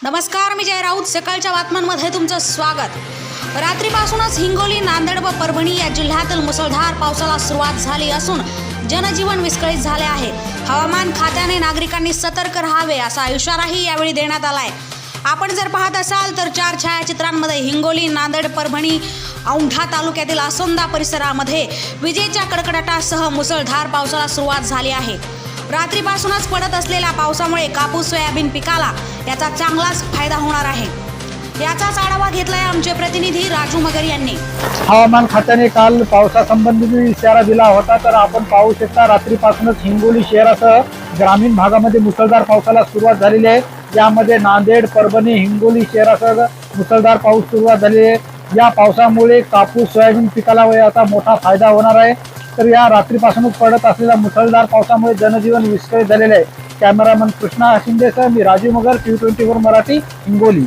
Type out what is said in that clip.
नमस्कार मी जय राऊत. सकाळच्या बातम्यांमध्ये तुमचं स्वागत. रात्रीपासूनच हिंगोली नांदेड व परभणी या जिल्ह्यातील मुसळधार पावसाला सुरुवात झाली असून जनजीवन विस्कळीत झाले आहे. हवामान खात्याने नागरिकांनी सतर्क राहावे असा इशाराही यावेळी देण्यात आलाय. आपण जर पाहत असाल तर चार छायाचित्रांमध्ये हिंगोली नांदेड परभणी औंढा तालुक्यातील आसोंदा परिसरामध्ये विजेच्या कडकडाटासह मुसळधार पावसाला सुरुवात झाली आहे. रात्रीपासूनच पडत असलेल्या पावसामुळे कापूस सोयाबीन पिकाला याचा चांगलाच फायदा होणार आहे. याचाच आढावा घेतलाय आमचे प्रतिनिधी राजू मगर यांनी. हवामान खात्याने काल पावसासंबंधी इशारा दिला होता तर आपण पाहू शकता रात्रीपासूनच हिंगोली शहरासह ग्रामीण भागामध्ये मुसळधार पावसाला सुरुवात झालेली आहे. यामध्ये नांदेड परभणी हिंगोली शहरासह मुसळधार पाऊस सुरुवात झालेली आहे. या पावसामुळे कापूस सोयाबीन पिकाला याचा मोठा फायदा होणार आहे. तर या रात्रीपासूनच पडत असलेल्या मुसळधार पावसामुळे जनजीवन विस्कळीत झालेले आहे. कॅमेरामन कृष्णा शिंदेसह मी Rajiv Magar T twenty four Marathi Hingoli.